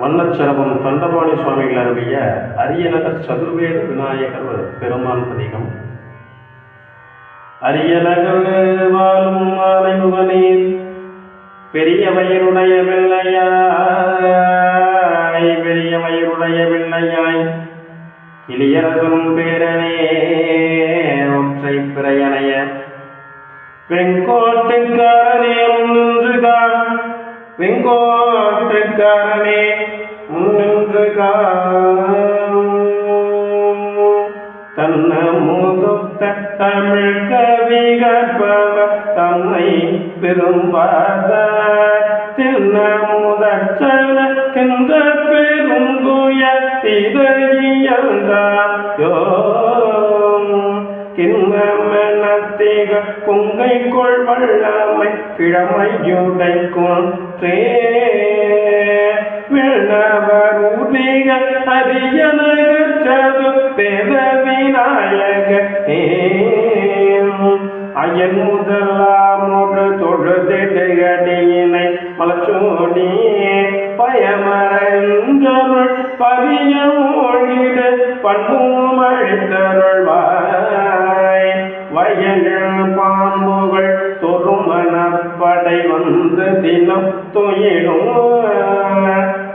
வண்ணச்சரபம் தண்டபாணி சுவாமிகள் அருளிய அரியநகர் சதுர்வேத விநாயகர் பெருமான் பதிகம். அரியநகர் வாழும் ஆனைமுகனே பெரிய வயிறுடைய வெள்ளையாய் பெரிய வயிறுடைய வெள்ளையாய் இளியரசனும் பேரனே ஒற்றை பிறையனைய வெங்கோட்டுக்காரனே முன்னின்று காண் வெங்கோட்டுக்காரனே தன்ன முதுத்த தமிழ் கவி கற்பவ தன்னை பெரும்பாத தின்ன முதச்சல கெந்த பெருந்துய திரையந்தாயோ கிண்ணமெனத்திக குங்கை கொள் வல்லமை கிழமையுடைக்கும் தே தொழுதிடையடியினை மலச்சோடி பயமரஞ்சருள் பதிய மொழிட பண்பும் அழித்தருள்வாய் வயலில் பாம்புகள் தொருமணப்படை வந்து தினம் துயிடும்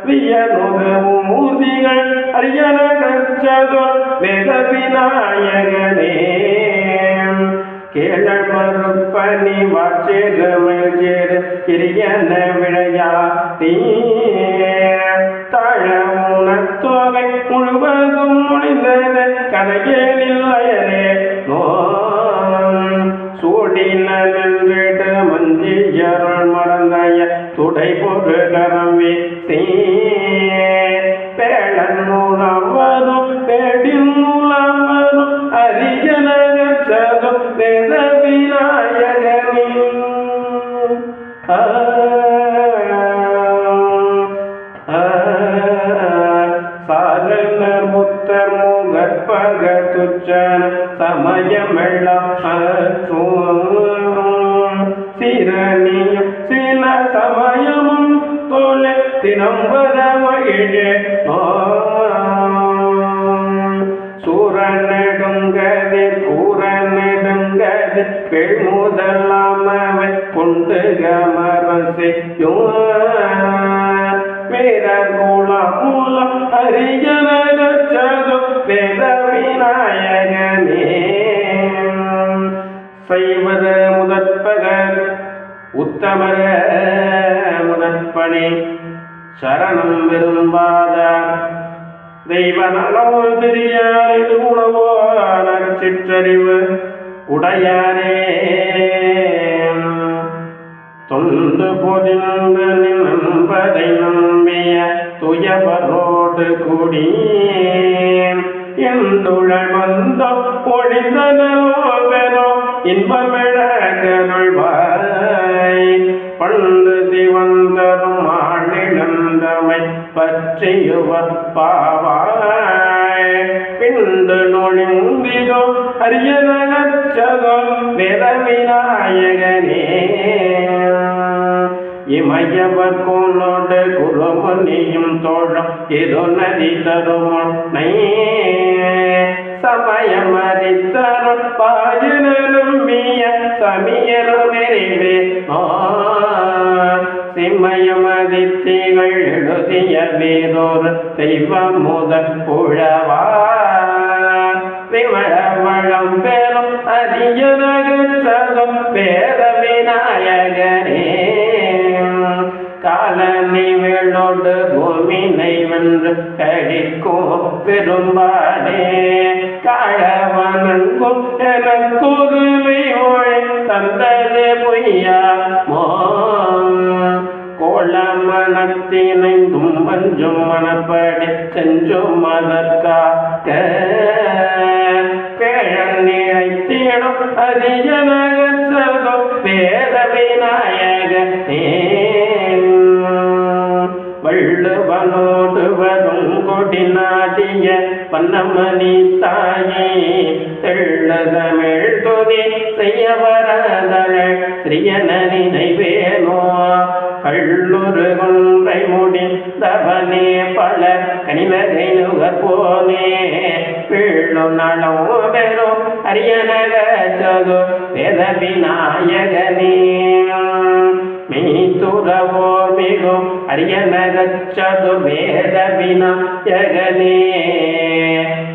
வியனுதவும் மூர்த்திகள் அரியனகச்சதோ வேத விநாயகனே கேளல் மறுப்பனி கிரியன விழையா நீ தழமுனத்தொகை முழுவதும் முடிந்தது கதையேனில் அயரே நோ சூடினிட்டு மஞ்சியருள் மடந்தைய துடை பொருள் கரம்பி தீ ஆ சாரணர் முத்தர் முகற்பக துச்சன சமயமெல்லாம் சிரணியும் சில சமயமும் தோல தினம் வர மகிழே சூரனடுங்கதி பூரனடுங்கதி பெண் முதலாமவை கொண்டு கமரசையும் வீரகுலம் அரியனகச்சது வேத விநாயகனே சைவர முதற்பகர் உத்தமர முதற்பணி சரணம் விரும்பாத தெய்வ நலமோ தெரியாது உணவோ நற்சிற்றறிவு உடையாரே உண்டு பொதிந்த நம்பதை நம்பிய துயவரோடு கூடி எந்துழல் வந்த பொழிந்தனோ இன்பமிழகருள்வாய் பண்டு திவந்தரும் ஆழிழந்தமை பற்றியுவர் பாவாய். பிண்டு நொழிந்திதோ அரியனச்சதோ நிறவிநாயகனே விநாயகனே இமையவர் தோழம். ஏதோ நதி தருமனை சமயமறித்தரும். பாயினும் மீய சமியரும் நெறிவே. சிம்மயமதித்திகள் எழுதிய வேறொரு தெய்வம் முதல் புழவா. விமழ வளம் பெறும் அரியனகச்சதும் பேர விநாயகர் காலனை வேளோடு பூமினை வென்று கழிக்கும் பெரும்பாடே. காழவனங்கும் எனக்குருவி ஒழி தந்தது பொய்யா. மோ கோளமனத்தினைந்தும் மஞ்சும் மனப்படி செஞ்சும் அதற்காக பேழநிலை தேடும் அரியனகச்சதோ வேத விநாயகனே நாடிய வண்ணமணி தாயே தெள்ள தமிழ் துதி செய்ய வரதழ ஸ்ரீயன நினைவேனோ கொன்றை முடி முடிந்தவனே பல கனிவகை நுகர்போனே. வீழும் நலம் பெறும் அரியனக சது வேத விநாயகனே மெய்துறவோர் மிகும் அரியனகச்சது வேத விநாயகனே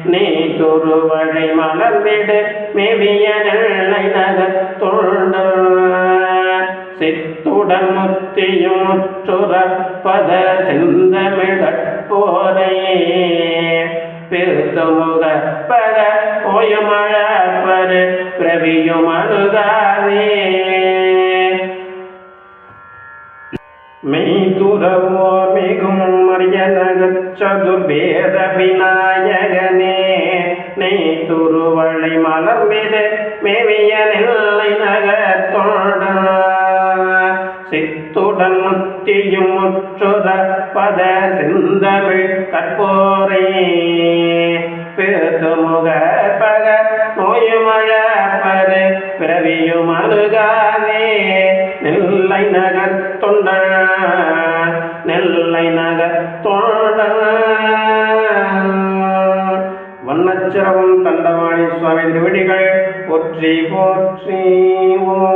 நீ துருவழை மலர்ந்திடு மேவிய நெல்லை நகர் தொண்டு. சித்துடன் முத்தியும் முற்றுறப்பத செந்தமிழற்போரை பெருத்துமுக பத. ஓயமழப்பரு பிரவியும் அழுதாதே. மெய்துறவோ மிகும் மரியலகச்சதுபேத விநாயகனே நெய் துருவளை மலர் மீது மேவிய நெல்லை நகத்தோட சித்துடன் முத்தியும் முற்றுத பத செந்தமிழ் கற்போரே நெல்லை நகர் வண்ணச்சிரவம் தண்டவாணி சுவாமி திருவடிகள் போற்றி போற்றி ஓ